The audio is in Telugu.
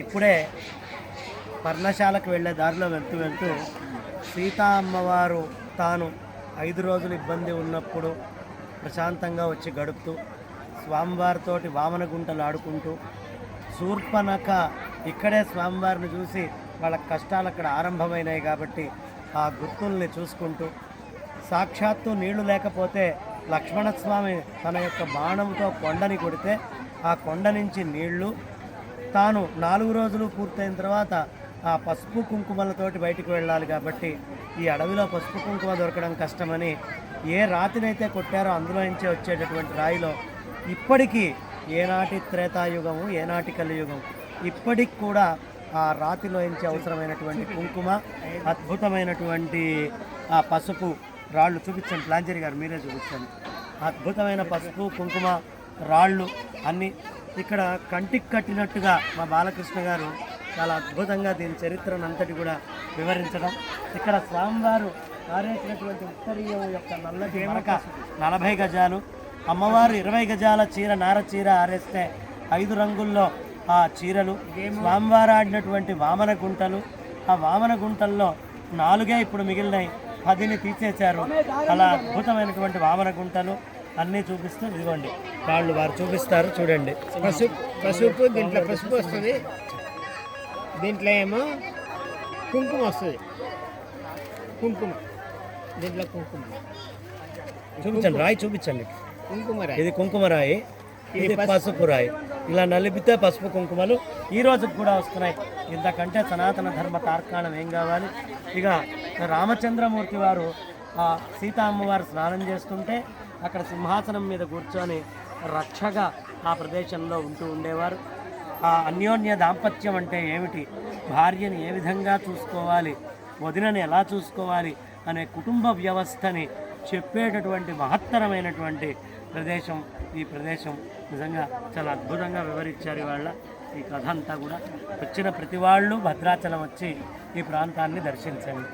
ఇప్పుడే పర్ణశాలకు వెళ్ళే దారిలో వెళ్తూ వెళ్తూ సీతా అమ్మవారు తాను ఐదు రోజులు ఇబ్బంది ఉన్నప్పుడు ప్రశాంతంగా వచ్చి గడుపుతూ స్వామివారితోటి వామన గుంటలు ఆడుకుంటూ శూర్పనక ఇక్కడే స్వామివారిని చూసి వాళ్ళ కష్టాలు అక్కడ ఆరంభమైనాయి కాబట్టి ఆ గుర్తుల్ని చూసుకుంటూ సాక్షాత్తు నీళ్ళు లేకపోతే లక్ష్మణస్వామి తన యొక్క బాణంతో కొండని కొడితే ఆ కొండ నుంచి నీళ్ళు తాను నాలుగు రోజులు పూర్తయిన తర్వాత ఆ పసుపు కుంకుమలతోటి బయటికి వెళ్ళాలి కాబట్టి ఈ అడవిలో పసుపు కుంకుమ దొరకడం కష్టమని ఏ రాతినైతే కొట్టారో అందులో నుంచే వచ్చేటటువంటి రాయిలో ఇప్పటికీ ఏనాటి త్రేతాయుగము ఏనాటి కలియుగం ఇప్పటికి కూడా ఆ రాతిలో నుంచి అవసరమైనటువంటి కుంకుమ అద్భుతమైనటువంటి ఆ పసుపు రాళ్ళు చూపించండి. ప్లాంజరి గారు మీరే చూపించండి. అద్భుతమైన పసుపు కుంకుమ రాళ్ళు అన్నీ ఇక్కడ కంటికి కట్టినట్టుగా మా బాలకృష్ణ గారు చాలా అద్భుతంగా దీని చరిత్రను అంతటి కూడా వివరించడం. ఇక్కడ స్వామివారు ఆరేసినటువంటి ఉత్తరీయం యొక్క నల్లటి మరక నలభై గజాలు. అమ్మవారు ఇరవై గజాల చీర నార చీర ఆరేస్తే ఐదు రంగుల్లో ఆ చీరలు. స్వామివారు ఆడినటువంటి వామన గుంటలు. ఆ వామన గుంటల్లో నాలుగే ఇప్పుడు మిగిలినాయి. పదిని తీసేశారు. అలా అద్భుతమైనటువంటి వామన గుంటలు. అన్నీ చూపిస్తూ ఇదిగోండి. వాళ్ళు వారు చూపిస్తారు చూడండి. పసుపు పసుపు దీంట్లో పసుపు వస్తుంది. దీంట్లో ఏమో కుంకుమ వస్తుంది. కుంకుమ. దీంట్లో కుంకుమ. చూపించండి రాయి చూపించండి. కుంకుమ రాయి. ఇది కుంకుమ రాయి ఇది పసుపు. రాయి. ఇలా నలిపితే పసుపు కుంకుమలు. ఈ రోజుకి కూడా వస్తున్నాయి. ఇంతకంటే సనాతన ధర్మ తార్కాణం ఏం కావాలి? ఇక రామచంద్రమూర్తి వారు ఆ సీతా అమ్మవారు స్నానం చేస్తుంటే అక్కడ సింహాసనం మీద కూర్చొని రక్షగా ఆ ప్రదేశంలో ఉంటూ ఉండేవారు. ఆ అన్యోన్య దాంపత్యం అంటే ఏమిటి? భార్యని ఏ విధంగా చూసుకోవాలి? వదినని ఎలా చూసుకోవాలి? అనే కుటుంబ వ్యవస్థని చెప్పేటటువంటి మహత్తరమైనటువంటి ప్రదేశం ఈ ప్రదేశం. నిజంగా చాలా అద్భుతంగా వివరించారు ఇవాళ ఈ కథ అంతా కూడా. వచ్చిన ప్రతి వాళ్ళు భద్రాచలం వచ్చి ఈ ప్రాంతాన్ని దర్శించండి.